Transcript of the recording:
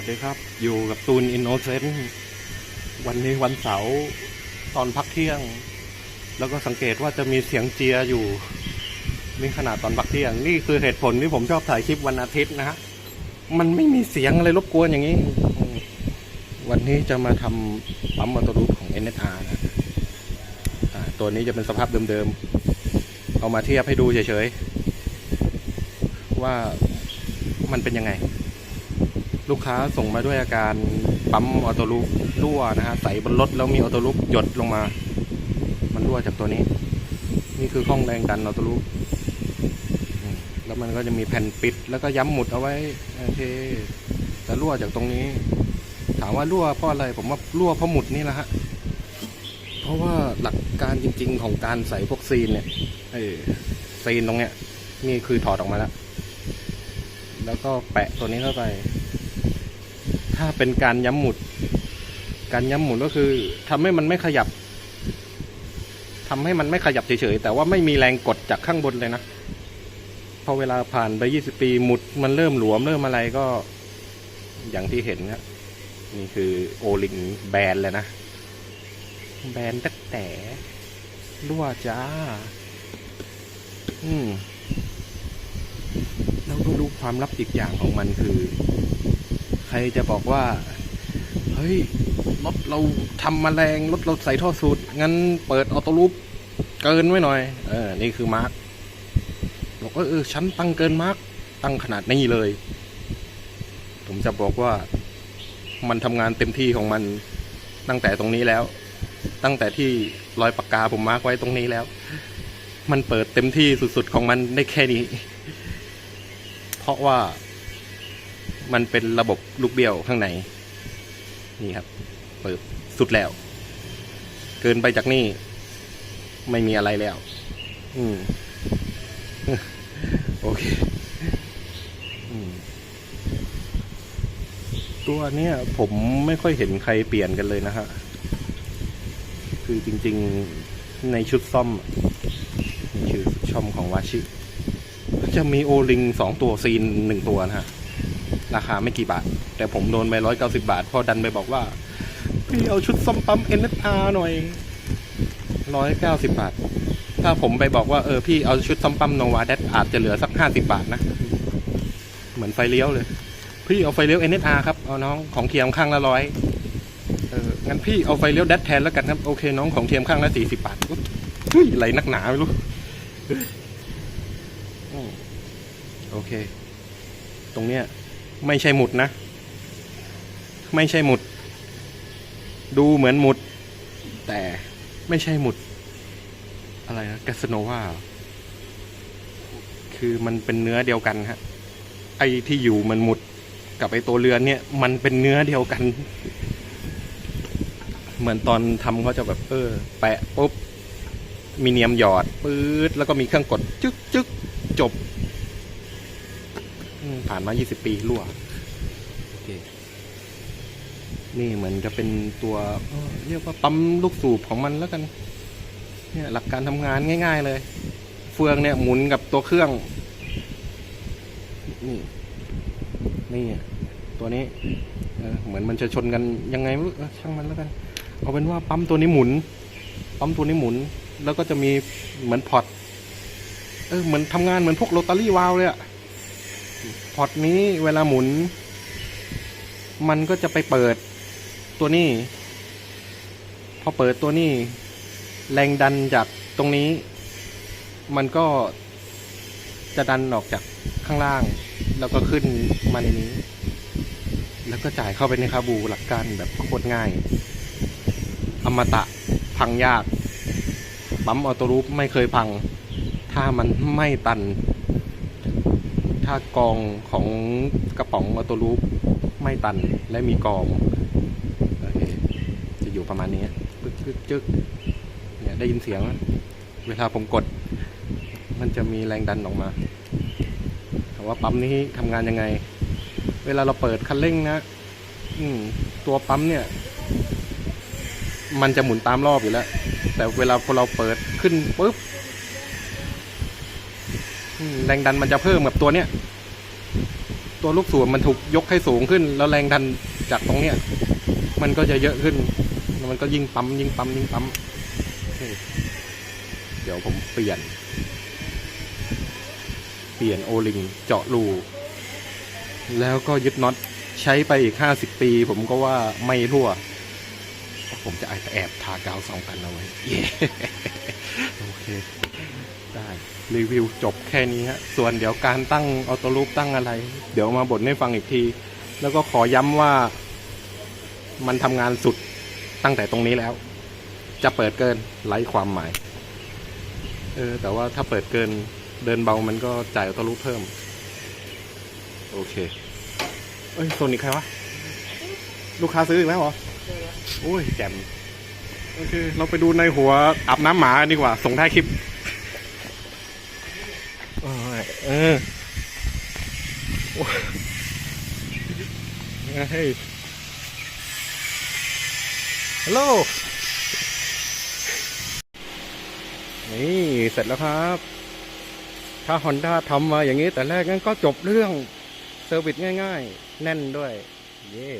วัสดีครับ อยู่กับตูนอินโนเซนต์วันนี้วันเสาร์ตอนพักเที่ยง แล้วก็สังเกตว่าจะมีเสียงเจียอยู่นี่ขนาดตอนพักเที่ยง นี่คือเหตุผลที่ผมชอบถ่ายคลิปวันอาทิตย์นะฮะมันไม่มีเสียงอะไรรบกวนอย่างนี้ วันนี้จะมาทำปั๊มมอเตอร์รูปของ NSR นะอ่าตัวนี้จะเป็นสภาพเดิมๆ เอามาเทียบให้ดูเฉยๆ ว่ามันเป็นยังไง ลูกค้าส่งมาด้วยอาการปั๊มออโต้ลูปรั่วนะฮะใส่บนรถแล้วมีออโต้ลูปหยดลงมา มันรั่วจากตัวนี้ นี่คือข้องแรงดันออโต้ลูปแล้วมันก็จะมีแผ่นปิดแล้วก็ย้ำหมุดเอาไว้โอเคจะรั่วจากตรงนี้ ถามว่ารั่วเพราะอะไรผมว่ารั่วเพราะหมุดนี่แหละฮะเพราะว่าหลักการจริง ๆ ของการใส่พวกซีนเนี่ยเออซีนตรงเนี้ยนี่คือถอดออกมาแล้ว แล้วก็แปะตัวนี้เข้าไป ถ้าเป็นการย้ำหมุด การย้ำหมุดก็คือทำให้มันไม่ขยับทำให้มันไม่ขยับเฉยๆแต่ว่าไม่มีแรงกดจากข้างบนเลยนะพอเวลาผ่านไป 20 ปีหมุดมันเริ่มหลวมเริ่มอะไรก็อย่างที่เห็นนะนี่คือโอลิงแบนเลยนะ แบนตั้งแต่รั่วจ้า อืมแล้วก็รู้ความลับอีกอย่างของมันคือ ใครจะบอกว่า เฮ้ยรถเราทำมาแรงรถเราใส่ท่อสูตร งั้นเปิดออโต้ลูปเกินไว้หน่อย เออ นี่คือมาร์กบอกว่าเออฉันตั้งเกินมาร์กตั้งขนาดนี้เลย ผมจะบอกว่ามันทำงานเต็มที่ของมันตั้งแต่ตรงนี้แล้ว ตั้งแต่ที่รอยปากกาผมมาร์กไว้ตรงนี้แล้ว มันเปิดเต็มที่สุดๆของมันได้แค่นี้ เพราะว่า มันเป็นระบบลูกเบี้ยวข้างใน นี่ครับ เปิดสุดแล้ว เกินไปจากนี่ ไม่มีอะไรแล้ว อืม โอเคอตัวเนี้ยผมไม่ค่อยเห็นใครเปลี่ยนกันเลยนะฮะ คือจริงๆในชุดซ่อมนี่คือช่อมของวาชิ จะมีโอลิงสองตัวซีนหนึ่งตัวนะฮะ ราคาไม่กี่บาท แต่ผมโดนไปร้อยเก้าสิบาทพอดันไปบอกว่า พี่เอาชุดซ่อมปั๊ม NSR หน่อยร้อยเก้าสิบาท ถ้าผมไปบอกว่าเออพี่เอาชุดซ่อมปั๊มโนวาเดสอาจจะเหลือสักห้าสิบาทนะ เหมือนไฟเลี้ยวเลย พี่เอาไฟเลี้ยว NSR ครับ เอาน้องของเทียมข้างละร้อยเอองั้นพี่เอาไฟเลี้ยวแดดแทนแล้วกันครับโอเคน้องของเทียมข้างละสี่สิบาทเฮ้ยอะไรนักหนาไม่รู้โอเค ตรงเนี้ย ไม่ใช่หมุดนะ ไม่ใช่หมุด ดูเหมือนหมุด แต่ไม่ใช่หมุด อะไรนะแกสโนวาคือมันเป็นเนื้อเดียวกันฮะ ไอ้ที่อยู่มันหมุดกับไอ้ตัวเรือนเนี่ย มันเป็นเนื้อเดียวกัน เหมือนตอนทำเขาจะแบบเออ แปะปุ๊บมีเนียมหยอดปื๊ดแล้วก็มีเครื่องกดจึ๊กจึ๊กจบอืม ผ่านมา 20 ปีรั่วโอเคนี่เหมือนจะเป็นตัวเอ่อเรียกว่าปั๊มลูกสูบของมันแล้วกัน เนี่ยหลักการทำงานง่าย ๆ เลย เฟืองเนี่ยหมุนกับตัวเครื่อง นี่ นี่ตัวนี้เออเหมือนมันจะชนกันยังไงไม่รู้เออช่างมันแล้วกัน เอาเป็นว่าปั๊มตัวนี้หมุน ปั๊มตัวนี้หมุน แล้วก็จะมีเหมือนพอร์ตเออเหมือนทำงานเหมือนพวกโรตารี่วาลวเลยอะ พอร์ตนี้เวลาหมุน มันก็จะไปเปิดตัวนี้ พอเปิดตัวนี้ แรงดันจากตรงนี้ มันก็จะดันออกจากข้างล่าง แล้วก็ขึ้นมาในนี้ แล้วก็จ่ายเข้าไปในคาบูหลักการแบบโคตรง่าย อมตะพังยากปั๊มออโต้รูปไม่เคยพัง ถ้ามันไม่ตัน ถ้ากองของกระป๋องออโต้รูปไม่ตันและมีกองโอเคจะอยู่ประมาณนี้ปึ๊กปึ๊กจึ๊กเนี่ยได้ยินเสียง เวลาผมกด มันจะมีแรงดันออกมาแต่ว่าปั๊มนี้ทำงานยังไง เวลาเราเปิดคันเร่งนะตัวปั๊มเนี่ย มันจะหมุนตามรอบอยู่แล้ว แต่เวลาพอเราเปิดขึ้นปุ๊บ แรงดันมันจะเพิ่มกับตัวเนี้ยตัวลูกสูบมันถูกยกให้สูงขึ้น แล้วแรงดันจากตรงเนี้ยมันก็จะเยอะขึ้นแล้วมันก็ยิ่งปั๊มยิ่งปั๊มยิ่งปั๊มเดี๋ยวผมเปลี่ยน เปลี่ยนโอลิงเจาะรูแล้วก็ยึดน็อตใช้ไปอีกห้าสิบปี ผมก็ว่าไม่รั่ว ผมจะแอบทากาวสองกันเอาไว้โอเค ได้ รีวิวจบแค่นี้ฮะ ส่วนเดี๋ยวการตั้งออโต้ลูปตั้งอะไร เดี๋ยวมาบ่นให้ฟังอีกที แล้วก็ขอย้ำว่า มันทำงานสุดตั้งแต่ตรงนี้แล้ว จะเปิดเกินไร้ความหมาย เออ แต่ว่าถ้าเปิดเกินเดินเบามันก็จ่ายออโต้ลูปเพิ่ม โอเค เอ้ยโซนิกใครวะ ลูกค้าซื้ออีกแล้วเหรอโอ้ยแจ่มโอเค เราไปดูในหัวอาบน้ำหมาดีกว่า ส่งท้ายคลิป เออโอ้ยเฮ้ยฮัลโหล นี่เสร็จแล้วครับ ถ้า Honda ทำมาอย่างนี้แต่แรกงั้นก็จบเรื่อง เซอร์วิสง่ายๆ แน่นด้วย เย่